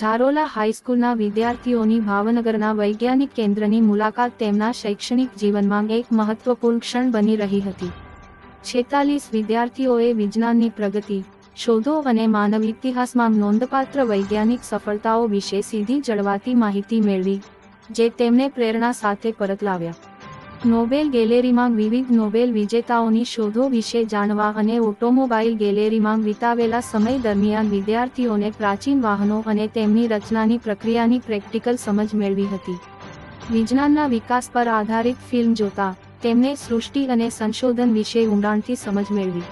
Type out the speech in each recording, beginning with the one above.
ઝારોલા હાઈસ્કૂલના વિદ્યાર્થીઓની ભાવનગરના વૈજ્ઞાનિક કેન્દ્રની મુલાકાત તેમના શૈક્ષણિક જીવનમાં એક મહત્વપૂર્ણ ક્ષણ બની રહી હતી. છેતાલીસ વિદ્યાર્થીઓએ વિજ્ઞાનની પ્રગતિ, શોધો અને માનવ ઇતિહાસમાં નોંધપાત્ર વૈજ્ઞાનિક સફળતાઓ વિશે સીધી જળવાતી માહિતી મેળવી, જે તેમને પ્રેરણા સાથે પરત લાવ્યા. નોબેલ ગેલેરીમાં વિવિધ નોબેલ વિજેતાઓની શોધો વિશે જાણવા અને ઓટોમોબાઈલ ગેલેરીમાં વિતાવેલા સમય દરમિયાન વિદ્યાર્થીઓને પ્રાચીન વાહનો અને તેમની રચનાની પ્રક્રિયાની પ્રેક્ટિકલ સમજ મેળવી હતી. વિજ્ઞાનના વિકાસ પર આધારિત ફિલ્મ જોતા, તેમને સૃષ્ટિ અને સંશોધન વિશે ઊંડાણથી સમજ મેળવી.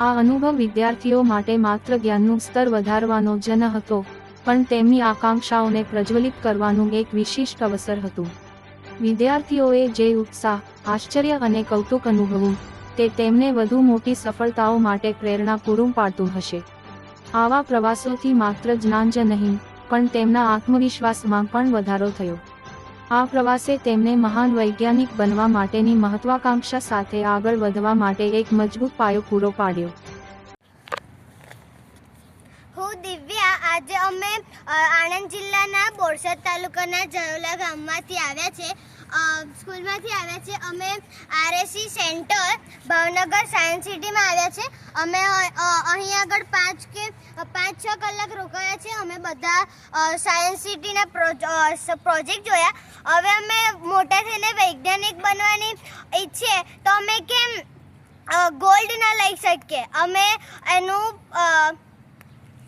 આ અનુભવ વિદ્યાર્થીઓ માટે માત્ર જ્ઞાનનું સ્તર વધારવાનો જ ન હતો, પણ તેમની આકાંક્ષાઓને પ્રજ્વલિત કરવાનું એક વિશિષ્ટ અવસર હતું. વિદ્યાર્થીઓએ જે ઉત્સાહ, આશ્ચર્ય અને કૌતુક અનુભવ્યું તે તેમને વધુ મોટી સફળતાઓ માટે પ્રેરણા પૂરું પાડતું હશે. આવા પ્રવાસોથી માત્ર જ્ઞાન જ નહીં, પણ તેમના આત્મવિશ્વાસમાં પણ વધારો થયો. આ પ્રવાસે તેમને મહાન વૈજ્ઞાનિક બનવા માટેની મહત્વાકાંક્ષા સાથે આગળ વધવા માટે એક મજબૂત પાયો પૂરો પાડ્યો. હું દિવ્યા. આજે અમે આણંદ જિલ્લાના બોરસદ તાલુકાના જરોલા ગામમાંથી આવ્યા છે. સ્કૂલમાંથી આવ્યા છે અમે આરએસસી સેન્ટર ભાવનગર સાયન્સ સિટીમાં આવ્યા છે. અમે અહીં આગળ પાંચ કે, પાંચ છ કલાક રોકાયા છે અમે બધા સાયન્સ સિટીના પ્રોજ- પ્રોજેક્ટ જોયા. હવે અમે મોટા થઈને વૈજ્ઞાનિક બનવાની ઈચ્છીએ તો અમે કેમ ગોલ્ડ ના લઈ શકીએ અમે એનું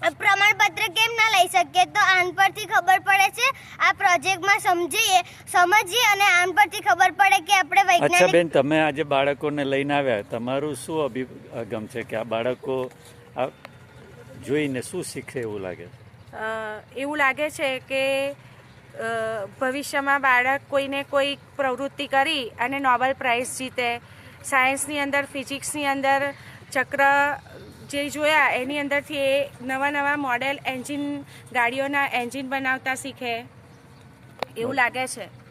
પ્રમાણપત્ર કેમ ના લઈ શકીએ? તો આન પરથી ખબર પડે છે આ પ્રોજેક્ટમાં સમજીએ સમજીએ અને આન પરથી ખબર પડે કે આપણે અચ્છા બેન તમે આજે બાળકોને લઈને આવ્યા. તમારું શું અભિગમ છે કે આ બાળકો આ જોઈને શું શીખે એવું લાગે અ, એવું લાગે છે કે ભવિષ્યમાં બાળક કોઈને કોઈ પ્રવૃત્તિ કરી અને નોબેલ પ્રાઇઝ જીતે. સાયન્સની અંદર ફિઝિક્સની અંદર ચક્ર જે જોયા, એની અંદરથી એ નવા નવા મોડેલ એન્જિન ગાડીઓના એન્જિન બનાવતા શીખે. એવું લાગે છે.